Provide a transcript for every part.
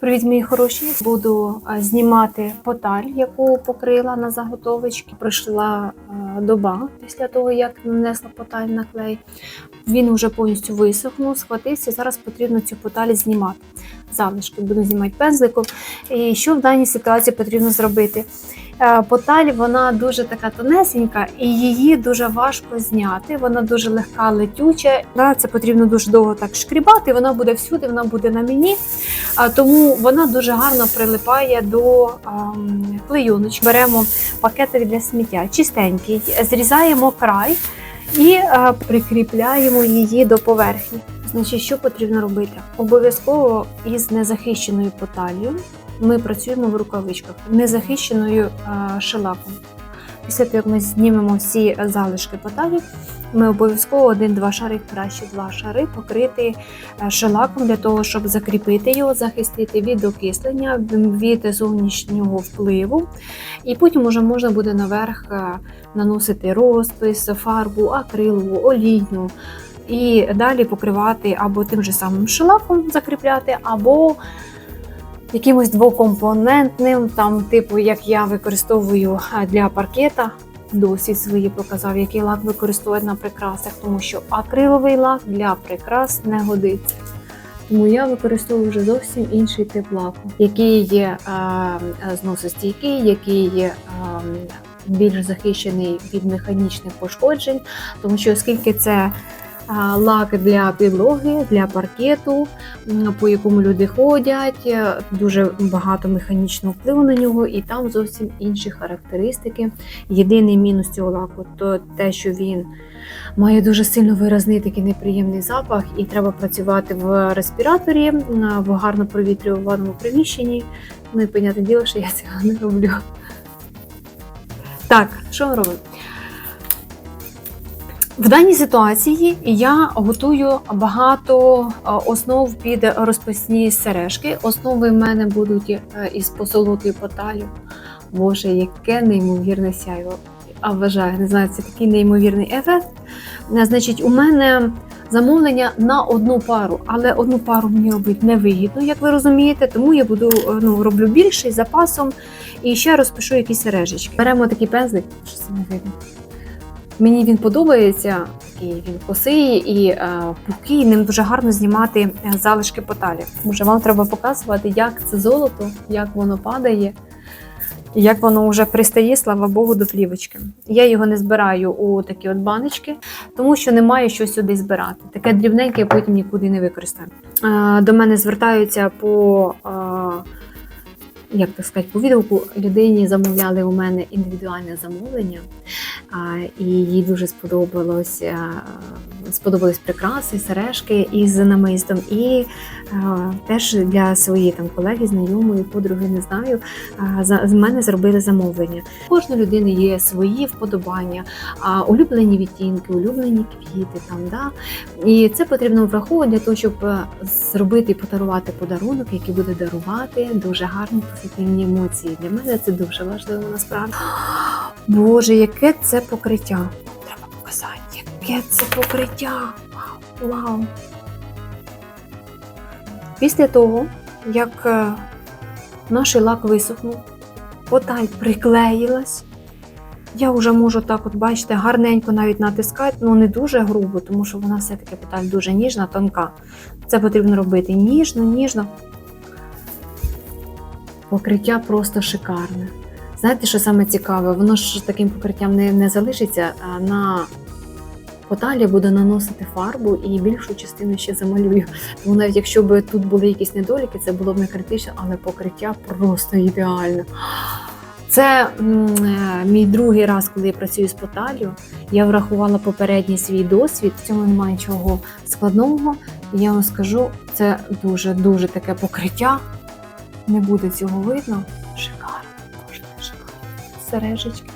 Привіт, мої хороші! Буду е, знімати поталь, яку покрила на заготовочки. Пройшла е, доба після того, як нанесла поталь на клей. Він вже повністю висохнув, схватився. Зараз потрібно цю поталь знімати. Залишки буду знімати пензликом. І що в даній ситуації потрібно зробити? Е, Поталь вона дуже така тонесенька, і її дуже важко зняти. Вона дуже легка, летюча. Це потрібно дуже довго так шкрібати. Вона буде всюди, вона буде на мені. Тому вона дуже гарно прилипає до ем, клейоночки. Беремо пакетик для сміття, чистенький, зрізаємо край і е, прикріпляємо її до поверхні. Значить, що потрібно робити? Обов'язково із незахищеною поталью ми працюємо в рукавичках, незахищеною е, шелаком. Після того, як ми знімемо всі залишки поталі, ми обов'язково один-два шари, краще два шари покрити е, шелаком для того, щоб закріпити його, захистити від окислення, від зовнішнього впливу. І потім вже можна буде наверх е, наносити розпис, фарбу, акрилову, олійну. І далі покривати або тим же самим шелаком закріпляти, або якимось двокомпонентним, там, типу, як я використовую для паркета. Досвід свої показав, який лак використовують на прикрасах, тому що акриловий лак для прикрас не годиться. Тому я використовую вже зовсім інший тип лаку, який є е, зносостійкий, який є е, більш захищений від механічних пошкоджень, тому що оскільки це лак для підлоги, для паркету, по якому люди ходять, е, дуже багато механічного впливу на нього, і там зовсім інші характеристики. Єдиний мінус цього лаку то те, що він має дуже сильно виразний такий неприємний запах, і треба працювати в респіраторі, в гарно провітрюваному приміщенні. Ну і понятне діло, що я цього не роблю. Так, що ми робимо? В даній ситуації я готую багато е, основ під розписні сережки. Основи в мене будуть е, із посолотою поталю. Боже, яке неймовірне сяйво. А вважаю, не знаю, це такий неймовірний ефект. Е, Значить, у мене замовлення на одну пару, але одну пару мені робити невигідно, як ви розумієте, тому я буду ну, роблю більше з запасом і ще розпишу якісь сережечки. Беремо такий пензлик, що це не видно. Мені він подобається, такий він косий і е, пухкий, ним дуже гарно знімати е, залишки поталі. Може, вам треба показувати, як це золото, як воно падає, і як воно вже пристає, слава Богу, до плівочки. Я його не збираю у такі от баночки, тому що немає що сюди збирати. Таке дрібненьке потім нікуди не використаю. Е, до мене звертаються по. Е, як так сказати, по відгуку людині замовляли у мене індивідуальне замовлення, і їй дуже сподобалось, сподобались прикраси, сережки із намистом. І а, теж для своєї там колеги, знайомої, подруги, не знаю, а, за, з мене зробили замовлення. Кожної людини є свої вподобання, а, улюблені відтінки, улюблені квіти. Там, да? І це потрібно враховувати для того, щоб е, зробити і подарувати подарунок, який буде дарувати дуже гарні позитивні емоції. Для мене це дуже важливо насправді. Боже, яке це покриття! Треба показати, яке це покриття! Вау! Вау! Після того, як е, наш лак висохнув, поталь приклеїлась. Я вже можу так, от бачите, гарненько навіть натискати, ну не дуже грубо, тому що вона все-таки поталь дуже ніжна, тонка. Це потрібно робити ніжно, ніжно. Покриття просто шикарне. Знаєте, що саме цікаве? Воно ж таким покриттям не, не залишиться, на поталі буду наносити фарбу і більшу частину ще замалюю. Тому навіть якщо б тут були якісь недоліки, це було б не критично, але покриття просто ідеальне. Це е, мій другий раз, коли я працюю з поталью. Я врахувала попередній свій досвід. В цьому немає нічого складного. І я вам скажу, це дуже дуже таке покриття. Не буде цього видно. Шикарно, Боже, шикарно. Сережечки.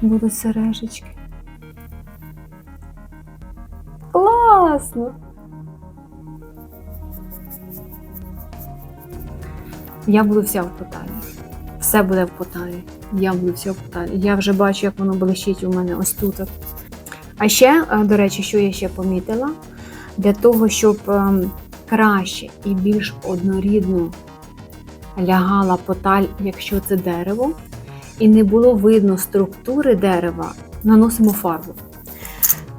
Будуть сережечки. Класно! Я буду вся в поталі. Все буде в поталі. Я буду вся в поталі. Я вже бачу, як воно блищить у мене ось тут. А ще, е, до речі, що я ще помітила, для того, щоб ем, краще і більш однорідно лягала поталь, якщо це дерево, і не було видно структури дерева, наносимо фарбу.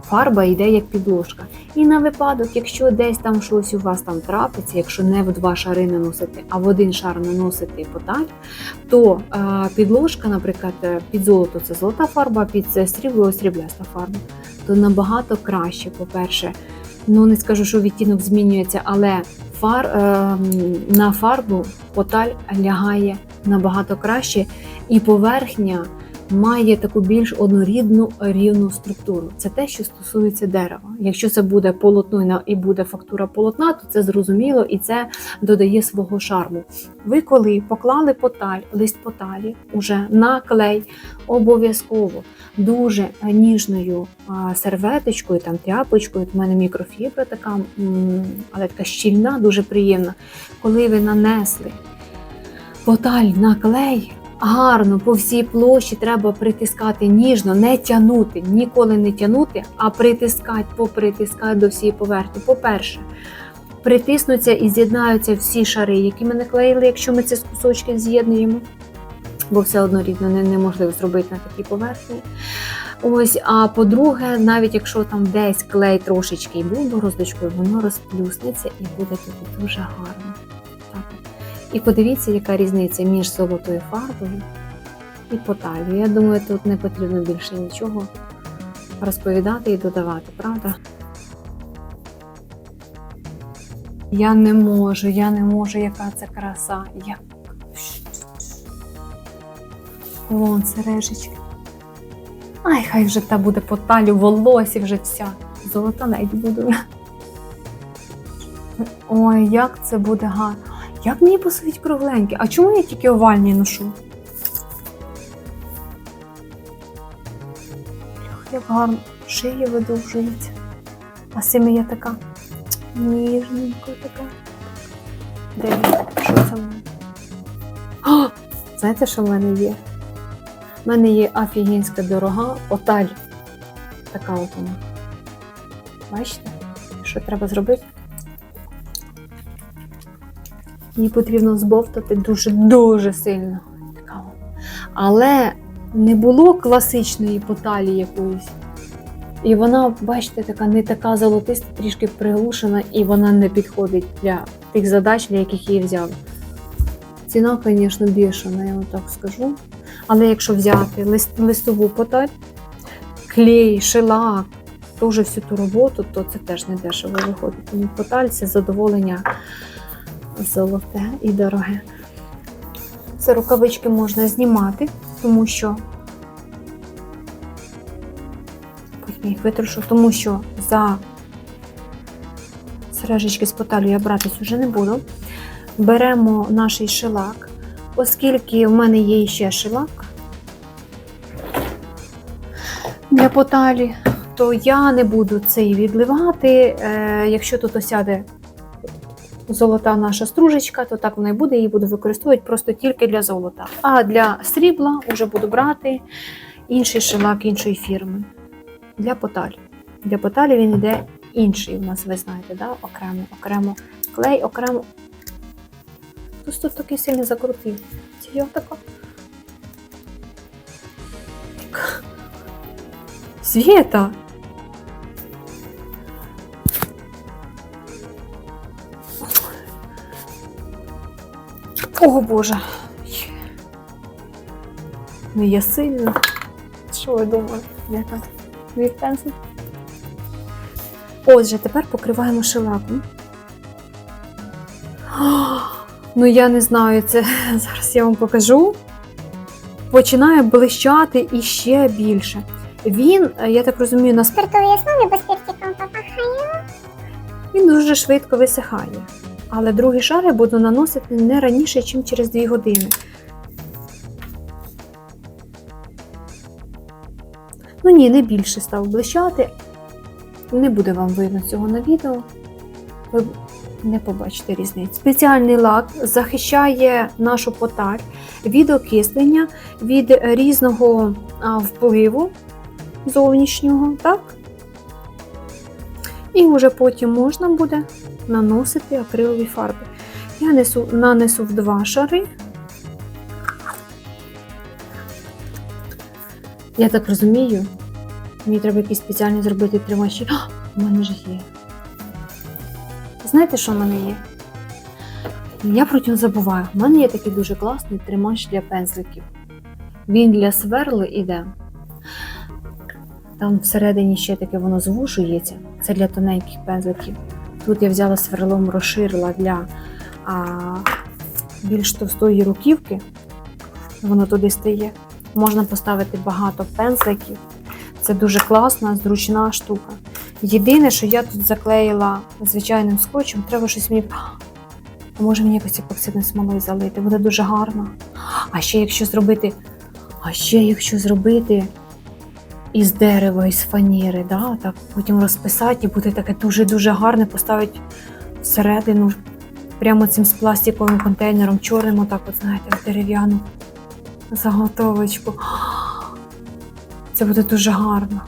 Фарба йде як підложка. І на випадок, якщо десь там щось у вас там трапиться, якщо не в два шари наносити, а в один шар наносити поталь, то е, підложка, наприклад, е, під золото це золота фарба, під це срібло срібляста фарба, то набагато краще, по-перше, ну не скажу, що відтінок змінюється, але фар, е, на фарбу поталь лягає набагато краще, і поверхня має таку більш однорідну рівну структуру. Це те, що стосується дерева. Якщо це буде полотно і буде фактура полотна, то це зрозуміло і це додає свого шарму. Ви коли поклали поталь, лист поталі уже на клей, обов'язково дуже ніжною серветочкою, там тряпочкою, в мене мікрофібра така, але така щільна, дуже приємна. Коли ви нанесли поталь на клей, гарно по всій площі треба притискати ніжно, не тягнути, ніколи не тягнути, а притискати, попритискати до всієї поверхні. По-перше, притиснуться і з'єднаються всі шари, які ми наклеїли, якщо ми ці кусочки з'єднуємо. Бо все одно рівно не- неможливо зробити на такій поверхні. Ось, а по-друге, навіть якщо там десь клей трошечки і був бороздочкою, воно розплюснеться і буде тобі дуже гарно. І подивіться, яка різниця між золотою фарбою і поталью. Я думаю, тут не потрібно більше нічого розповідати і додавати, правда? Я не можу, я не можу, яка це краса. Я... Вон сережечки. Ай, хай вже та буде по талю, волосі вже вся. Золота навіть буду. Ой, як це буде гарно. Як мені посадить кругленьке? А чому я тільки овальні ношу? Як гарно. Шия видовжується. А з цими я така ніжненько така. Де? Що це в мене? О, знаєте, що в мене є? У мене є офігенська дорога оталь. Така от вона. Бачите, що треба зробити? Її потрібно збовтати дуже-дуже сильно. Але не було класичної поталі якоїсь. І вона, бачите, така не така золотиста, трішки приглушена, і вона не підходить для тих задач, для яких її взяли. Ціна, звісно, бішена, я вам так скажу. Але якщо взяти лист, листову поталь, клей, шелак, теж всю ту роботу, то це теж не дешево виходить. Тому поталь це задоволення золоте і дороге. Це рукавички можна знімати, тому що потім їх витрушу, тому що за сережечки з поталю я братись вже не буду. Беремо наш шелак, оскільки в мене є ще шелак для поталі, то я не буду цей відливати. Е, якщо тут осяде золота наша стружечка, то так вона і буде, її буду використовувати просто тільки для золота. А для срібла вже буду брати інший шелак іншої фірми для поталі. Для поталі він йде інший у нас, ви знаєте, да? окремо, окремо клей, окремо. Хтось тут такий сильно закрутив. Я така. Свєта! О Боже. Не я сильно. Що ви думаєте? Я так відпенсив. Отже, тепер покриваємо шелаком. Ну, я не знаю, це зараз я вам покажу. Починає блищати іще більше. Він, е, я так розумію, на спирт Спиртові основі без спиртиком попахає. він дуже швидко висихає. Але другий шар я буду наносити не раніше, ніж через 2 години. Ну ні, не більше став блищати. Не буде вам видно цього на відео. Ви не побачите різниці. Спеціальний лак захищає нашу поталь від окислення, від різного впливу зовнішнього, так? І вже потім можна буде наносити акрилові фарби. Я несу, нанесу в два шари. Я так розумію, мені треба якісь спеціальні зробити тримачі. А, у мене ж є. Знаєте, що в мене є? Я про нього забуваю. У мене є такий дуже класний тримач для пензликів. Він для сверли іде. Там всередині ще таке воно звужується. Це для тоненьких пензликів. Тут я взяла сверлом, розширила для а, більш товстої руківки. Воно туди стає. Можна поставити багато пензликів. Це дуже класна, зручна штука. Єдине, що я тут заклеїла звичайним скотчем, треба щось мені. А може мені якось епоксидною смолою залити, буде дуже гарно. А ще якщо зробити, а ще якщо зробити із дерева, із фаніри, да, так потім розписати і буде таке дуже-дуже гарне, поставити всередину прямо цим з пластиковим контейнером, чорним, отак, от, знаєте, в дерев'яну заготовочку. Це буде дуже гарно.